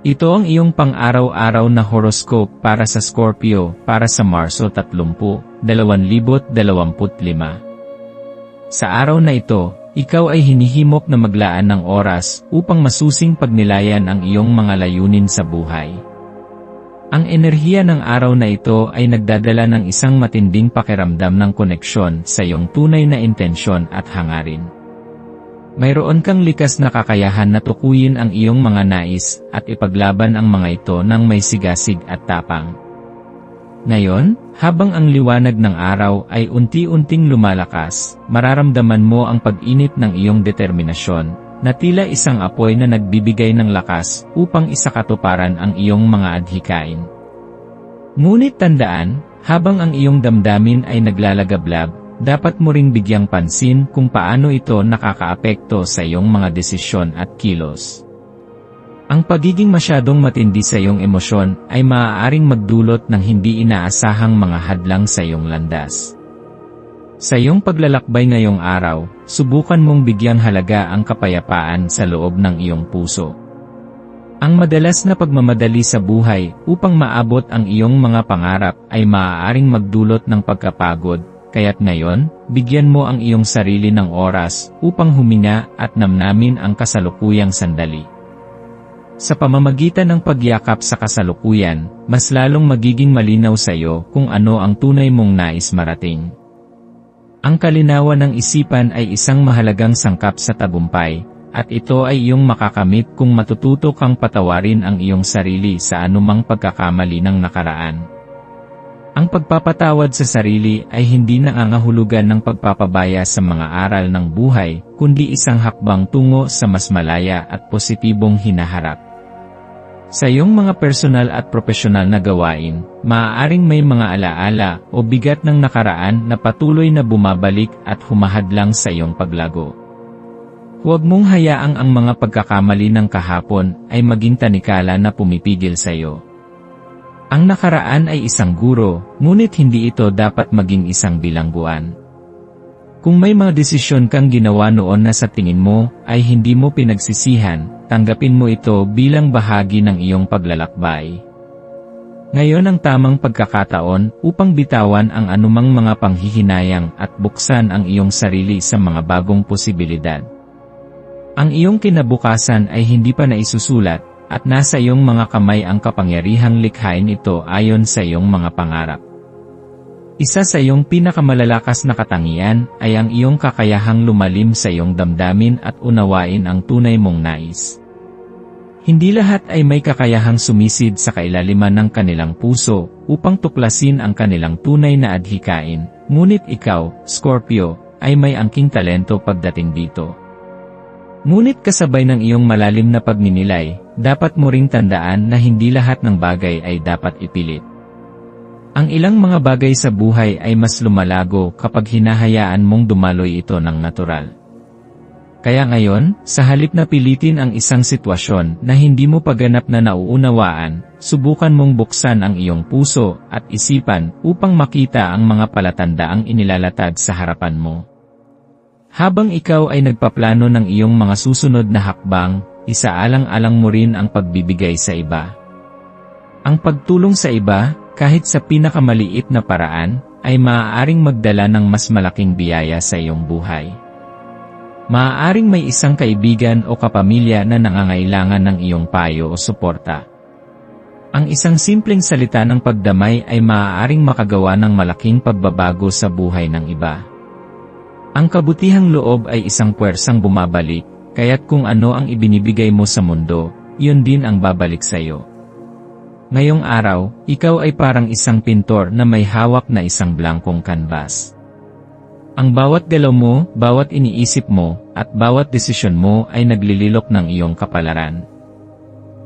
Ito ang iyong pang-araw-araw na horoscope para sa Scorpio para sa Marso 30, 2025. Sa araw na ito, ikaw ay hinihimok na maglaan ng oras upang masusing pagnilayan ang iyong mga layunin sa buhay. Ang enerhiya ng araw na ito ay nagdadala ng isang matinding pakiramdam ng koneksyon sa iyong tunay na intensyon at hangarin. Mayroon kang likas na kakayahan na tukuyin ang iyong mga nais at ipaglaban ang mga ito ng may sigasig at tapang. Ngayon, habang ang liwanag ng araw ay unti-unting lumalakas, mararamdaman mo ang pag-init ng iyong determinasyon, na tila isang apoy na nagbibigay ng lakas upang isakatuparan ang iyong mga adhikain. Ngunit tandaan, habang ang iyong damdamin ay naglalagablab, dapat mo ring bigyang pansin kung paano ito nakakaapekto sa iyong mga desisyon at kilos. Ang pagiging masyadong matindi sa iyong emosyon ay maaaring magdulot ng hindi inaasahang mga hadlang sa iyong landas. Sa iyong paglalakbay ngayong araw, subukan mong bigyang halaga ang kapayapaan sa loob ng iyong puso. Ang madalas na pagmamadali sa buhay upang maabot ang iyong mga pangarap ay maaaring magdulot ng pagkapagod, Kaya't ngayon, bigyan mo ang iyong sarili ng oras upang huminga at namnamin ang kasalukuyang sandali. Sa pamamagitan ng pagyakap sa kasalukuyan, mas lalong magiging malinaw sa iyo kung ano ang tunay mong nais marating. Ang kalinawan ng isipan ay isang mahalagang sangkap sa tagumpay, at ito ay iyong makakamit kung matututo kang patawarin ang iyong sarili sa anumang pagkakamali ng nakaraan. Ang pagpapatawad sa sarili ay hindi nangangahulugan ng pagpapabaya sa mga aral ng buhay, kundi isang hakbang tungo sa mas malaya at positibong hinaharap. Sa iyong mga personal at profesional na gawain, maaaring may mga alaala o bigat ng nakaraan na patuloy na bumabalik at humahadlang sa iyong paglago. Huwag mong hayaang ang mga pagkakamali ng kahapon ay maging tanikala na pumipigil sa iyo. Ang nakaraan ay isang guro, ngunit hindi ito dapat maging isang bilangguan. Kung may mga desisyon kang ginawa noon na sa tingin mo ay hindi mo pinagsisihan, tanggapin mo ito bilang bahagi ng iyong paglalakbay. Ngayon ang tamang pagkakataon upang bitawan ang anumang mga panghihinayang at buksan ang iyong sarili sa mga bagong posibilidad. Ang iyong kinabukasan ay hindi pa naisusulat, at nasa iyong mga kamay ang kapangyarihang likhain ito ayon sa iyong mga pangarap. Isa sa iyong pinakamalalakas na katangian ay ang iyong kakayahang lumalim sa iyong damdamin at unawain ang tunay mong nais. Hindi lahat ay may kakayahang sumisid sa kailaliman ng kanilang puso upang tuklasin ang kanilang tunay na adhikain, ngunit ikaw, Scorpio, ay may angking talento pagdating dito. Ngunit kasabay ng iyong malalim na pagninilay, dapat mo ring tandaan na hindi lahat ng bagay ay dapat ipilit. Ang ilang mga bagay sa buhay ay mas lumalago kapag hinahayaan mong dumaloy ito ng natural. Kaya ngayon, sa halip na pilitin ang isang sitwasyon na hindi mo paganap na nauunawaan, subukan mong buksan ang iyong puso at isipan upang makita ang mga palatandaang inilalatag sa harapan mo. Habang ikaw ay nagpaplano ng iyong mga susunod na hakbang, isaalang-alang mo rin ang pagbibigay sa iba. Ang pagtulong sa iba, kahit sa pinakamaliit na paraan, ay maaaring magdala ng mas malaking biyaya sa iyong buhay. Maaaring may isang kaibigan o kapamilya na nangangailangan ng iyong payo o suporta. Ang isang simpleng salita ng pagdamay ay maaaring makagawa ng malaking pagbabago sa buhay ng iba. Ang kabutihang loob ay isang puwersang bumabalik, kaya't kung ano ang ibinibigay mo sa mundo, yun din ang babalik sa iyo. Ngayong araw, ikaw ay parang isang pintor na may hawak na isang blankong kanbas. Ang bawat galaw mo, bawat iniisip mo, at bawat desisyon mo ay naglililok ng iyong kapalaran.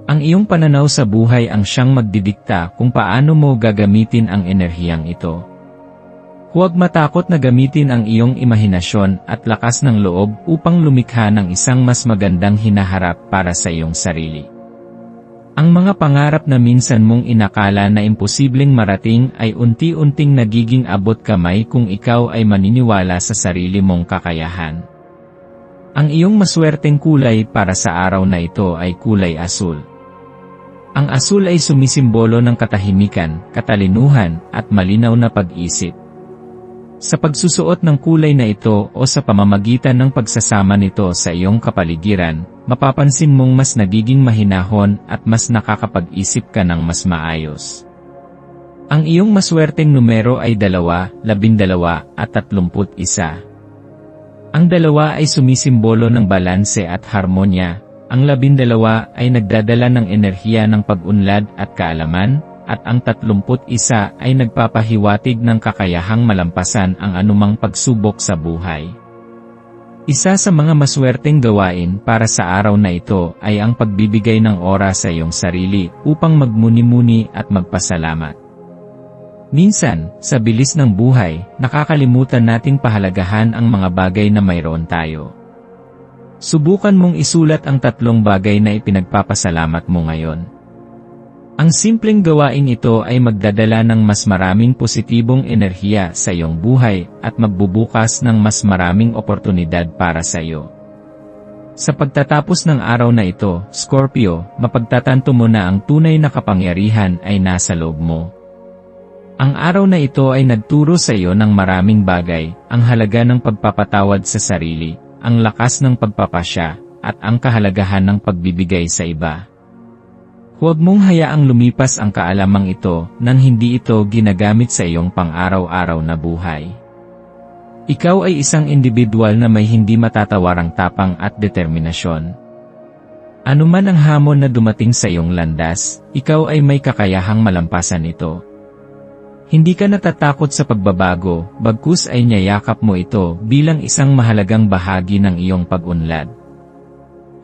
Ang iyong pananaw sa buhay ang siyang magdidikta kung paano mo gagamitin ang enerhiyang ito. Huwag matakot na gamitin ang iyong imahinasyon at lakas ng loob upang lumikha ng isang mas magandang hinaharap para sa iyong sarili. Ang mga pangarap na minsan mong inakala na imposibleng marating ay unti-unting nagiging abot kamay kung ikaw ay maniniwala sa sarili mong kakayahan. Ang iyong maswerteng kulay para sa araw na ito ay kulay asul. Ang asul ay sumisimbolo ng katahimikan, katalinuhan, at malinaw na pag-isip. Sa pagsusuot ng kulay na ito o sa pamamagitan ng pagsasama nito sa iyong kapaligiran, mapapansin mong mas nagiging mahinahon at mas nakakapag-isip ka ng mas maayos. Ang iyong maswerteng numero ay dalawa, labindalawa, at tatlumput isa. Ang dalawa ay sumisimbolo ng balanse at harmonya, ang labindalawa ay nagdadala ng enerhiya ng pag-unlad at kaalaman, at ang tatlumput isa ay nagpapahiwatig ng kakayahang malampasan ang anumang pagsubok sa buhay. Isa sa mga maswerteng gawain para sa araw na ito ay ang pagbibigay ng oras sa iyong sarili upang magmuni-muni at magpasalamat. Minsan, sa bilis ng buhay, nakakalimutan nating pahalagahan ang mga bagay na mayroon tayo. Subukan mong isulat ang tatlong bagay na ipinagpapasalamat mo ngayon. Ang simpleng gawain ito ay magdadala ng mas maraming positibong enerhiya sa iyong buhay at magbubukas ng mas maraming oportunidad para sa iyo. Sa pagtatapos ng araw na ito, Scorpio, mapagtatanto mo na ang tunay na kapangyarihan ay nasa loob mo. Ang araw na ito ay nagturo sa iyo ng maraming bagay, ang halaga ng pagpapatawad sa sarili, ang lakas ng pagpapasya, at ang kahalagahan ng pagbibigay sa iba. Huwag mong hayaang lumipas ang kaalamang ito nang hindi ito ginagamit sa iyong pang-araw-araw na buhay. Ikaw ay isang individual na may hindi matatawarang tapang at determinasyon. Ano man ang hamon na dumating sa iyong landas, ikaw ay may kakayahang malampasan ito. Hindi ka natatakot sa pagbabago, bagkus ay niyayakap mo ito bilang isang mahalagang bahagi ng iyong pag-unlad.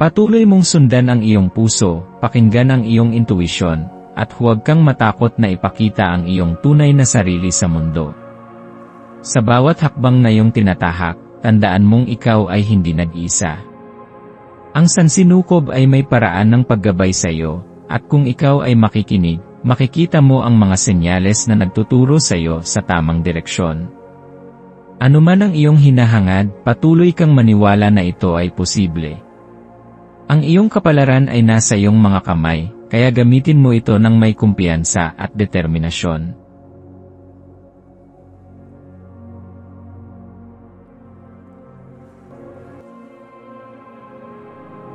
Patuloy mong sundan ang iyong puso, pakinggan ang iyong intuisyon, at huwag kang matakot na ipakita ang iyong tunay na sarili sa mundo. Sa bawat hakbang na iyong tinatahak, tandaan mong ikaw ay hindi nag-isa. Ang sansinukob ay may paraan ng paggabay sa iyo, at kung ikaw ay makikinig, makikita mo ang mga senyales na nagtuturo sa iyo sa tamang direksyon. Ano man ang iyong hinahangad, patuloy kang maniwala na ito ay posible. Ang iyong kapalaran ay nasa iyong mga kamay, kaya gamitin mo ito ng may kumpiyansa at determinasyon.